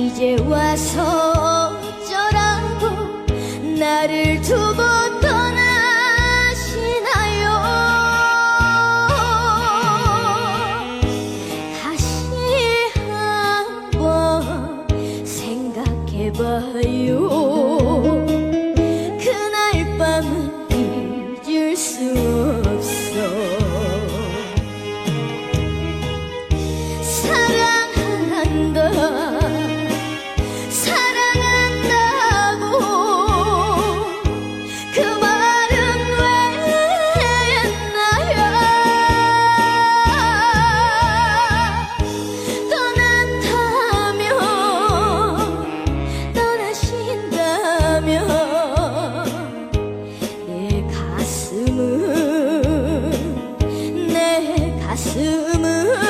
이제 와서 어쩌라고 나를 두고 떠나시나요? 다시 한번 생각해봐요. 그날 밤은 잊을 수 없어. 사랑한다 休む